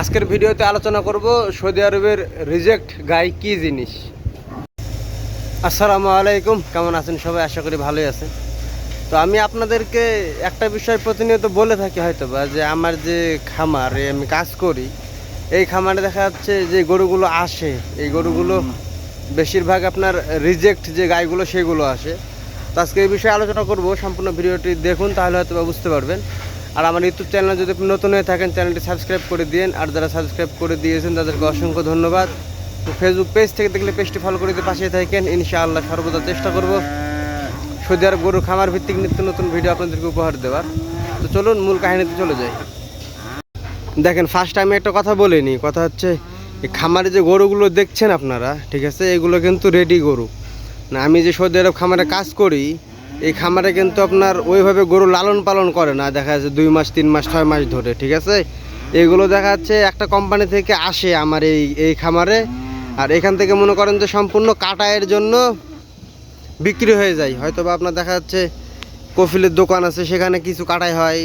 আজকের ভিডিওতে আলোচনা করব সৌদি আরবের রিজেক্ট গাই কি জিনিস। আসসালামু আলাইকুম কেমন আছেন সবাই? আশা করি ভালোই আছেন। তো আমি আপনাদেরকে একটা বিষয় প্রতিনিয়ত বলে থাকি হয়তো বা যে আমার যে খামারে আমি কাজ করি এই খামারে দেখা যাচ্ছে যে গরুগুলো আসে এই গরুগুলো বেশিরভাগ আপনার রিজেক্ট যে গাইগুলো সেগুলো আসে। তো আজকে এই বিষয়ে আলোচনা করব সম্পূর্ণ ভিডিওটি দেখুন তাহলে হয়তো বুঝতে পারবেন। আর আমার ইউটিউব চ্যানেল যদি নতুন হয়ে থাকেন, চ্যানেলটি সাবস্ক্রাইব করে দিন আর যারা সাবস্ক্রাইব করে দিয়েছেন, তাদেরকে অসংখ্য ধন্যবাদ। তো ফেসবুক পেজ থেকে দেখলে পেজটি ফলো করে দিয়ে পাশে থাকেন। ইনশাআল্লাহ সর্বদা চেষ্টা করব সৌদি আরব গরু খামার ভিত্তিক নিত্য নতুন ভিডিও আপনাদেরকে উপহার দেওয়ার। তো চলুন মূল কাহিনীতে চলে যাই। দেখেন ফার্স্ট টাইমে একটা কথা বলিনি। কথা হচ্ছে, এই খামারে যে গরুগুলো দেখছেন আপনারা, ঠিক আছে, এগুলো কিন্তু রেডি গরু। না, আমি যে সৌদি আরব খামারে কাজ করি এই খামারে কিন্তু আপনার ওইভাবে গরু লালন পালন করে না। দেখা যাচ্ছে দুই মাস, তিন মাস, ছয় মাস ধরে, ঠিক আছে? এগুলো দেখা যাচ্ছে একটা কোম্পানি থেকে আসে আমার এই এই খামারে। আর এখান থেকে মনে করেন যে সম্পূর্ণ কাটায়ের জন্য বিক্রি হয়ে যায়। হয়তো বা আপনার দেখা যাচ্ছে কফিলের দোকান আছে, সেখানে কিছু কাটাই হয়,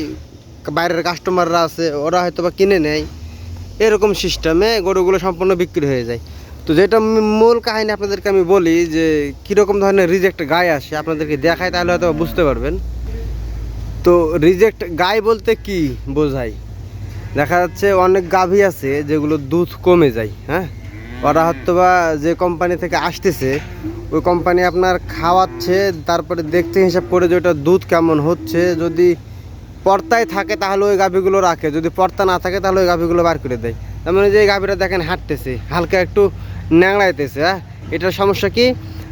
বাইরের কাস্টমাররা আছে, ওরা হয়তো বা কিনে নেয়। এরকম সিস্টেমে গরুগুলো সম্পূর্ণ বিক্রি হয়ে যায়। তো যেটা মূল কাহিনী আপনাদেরকে আমি বলি যে, কীরকম ধরনের রিজেক্ট গায়ে আসে, আপনাদেরকে দেখায় তাহলে হয়তো বুঝতে পারবেন। তো রিজেক্ট গায়ে বলতে কি বোঝায়? দেখা যাচ্ছে অনেক গাভী আছে যেগুলো দুধ কমে যায় হ্যাঁ? ওরা হয়তো বা যে কোম্পানি থেকে আসতেছে, ওই কোম্পানি আপনার খাওয়াচ্ছে, তারপরে দেখতে হিসাব করে যে ওটা দুধ কেমন হচ্ছে। যদি পর্তায় থাকে তাহলে ওই গাভীগুলো রাখে, যদি পর্তা না থাকে তাহলে ওই গাভীগুলো বার করে দেয়। তার মানে যে এই গাভীটা দেখেন হাঁটতেছে, হালকা একটু ন্যাংড়াইতেছে হ্যাঁ? এটার সমস্যা কি?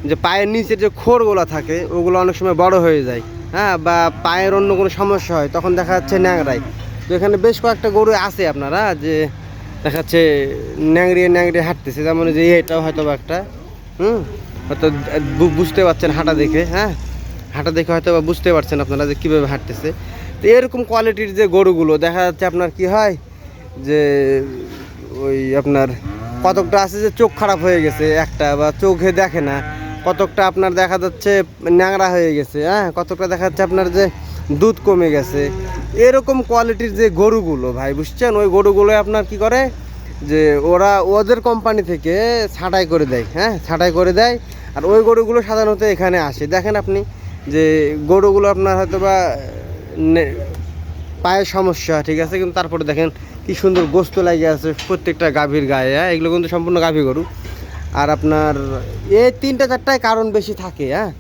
যে পায়ের নিচে যে খোরগুলো থাকে, ওগুলো অনেক সময় বড় হয়ে যায় হ্যাঁ? বা পায়ের অন্য কোনো সমস্যা হয়, তখন দেখা যাচ্ছে ন্যাংড়ায়। তো এখানে বেশ কয়েকটা গরু আছে আপনারা যে দেখা যাচ্ছে ন্যাংড়িয়ে ন্যাংড়িয়ে হাঁটতেছে, যেমন যে এটাও হয়তো বা একটা, হুম? হয়তো বুঝতে পারছেন হাঁটা দেখে হ্যাঁ? হাঁটা দেখে হয়তো বা বুঝতে পারছেন আপনারা যে কীভাবে হাঁটতেছে। তো এরকম কোয়ালিটির যে গরুগুলো, দেখা যাচ্ছে আপনার কি হয়? যে ওই আপনার কতকটা আছে যে চোখ খারাপ হয়ে গেছে একটা, বা চোখে দেখে না। কতকটা আপনার দেখা যাচ্ছে ন্যাংরা হয়ে গেছে হ্যাঁ? কতকটা দেখা যাচ্ছে আপনার যে দুধ কমে গেছে। এরকম কোয়ালিটির যে গরুগুলো, ভাই, বুঝছেন? ওই গরুগুলো আপনার কি করে? যে ওরা ওদের কোম্পানি থেকে ছাঁটাই করে দেয় হ্যাঁ? ছাঁটাই করে দেয়। আর ওই গরুগুলো সাধারণত এখানে আসে। দেখেন আপনি যে গরুগুলো আপনার হয়তো বা পায়ের সমস্যা, ঠিক আছে? কিন্তু তারপরে দেখেন কি সুন্দর গোস্ত লাগে আছে প্রত্যেকটা গাভীর গায়ে হ্যাঁ? এগুলো কিন্তু সম্পূর্ণ গাভী গরু। আর আপনার এই তিনটা চারটায় কারণ বেশি থাকে হ্যাঁ?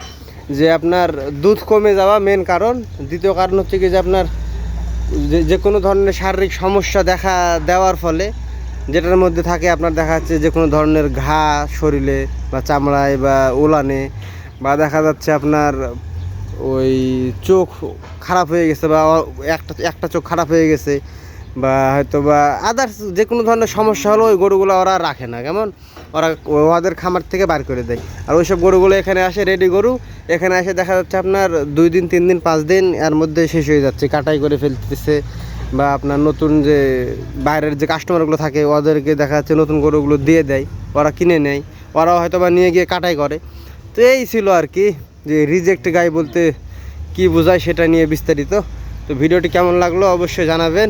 যে আপনার দুধ কমে যাওয়া মেন কারণ। দ্বিতীয় কারণ হচ্ছে কি যে আপনার যে কোনো ধরনের শারীরিক সমস্যা দেখা দেওয়ার ফলে যেটার মধ্যে থাকে, আপনার দেখা যাচ্ছে যে কোনো ধরনের ঘা শরীরে বা চামড়ায় বা ওলানে বা দেখা যাচ্ছে আপনার ওই চোখ খারাপ হয়ে গেছে বা একটা একটা চোখ খারাপ হয়ে গেছে। বা হয়তো বা আদার্স যে কোনো ধরনের সমস্যা হলো ওই গরুগুলো ওরা রাখে না, কেমন? ওরা ওদের খামার থেকে বার করে দেয়। আর ওইসব গরুগুলো এখানে আসে রেডি গরু, এখানে এসে দেখা যাচ্ছে আপনার দুই দিন, তিন দিন, পাঁচ দিন এর মধ্যে শেষ হয়ে যাচ্ছে, কাটাই করে ফেলতেছে বা আপনার নতুন যে বাইরের যে কাস্টমারগুলো থাকে, ওদেরকে দেখা যাচ্ছে নতুন গরুগুলো দিয়ে দেয়, ওরা কিনে নেয়, ওরাও হয়তো বা নিয়ে গিয়ে কাটাই করে। তো এই ছিল আর কি, যে রিজেক্ট গাই বলতে কি বোঝায় সেটা নিয়ে বিস্তারিত। তো ভিডিওটি কেমন লাগল অবশ্যই জানাবেন।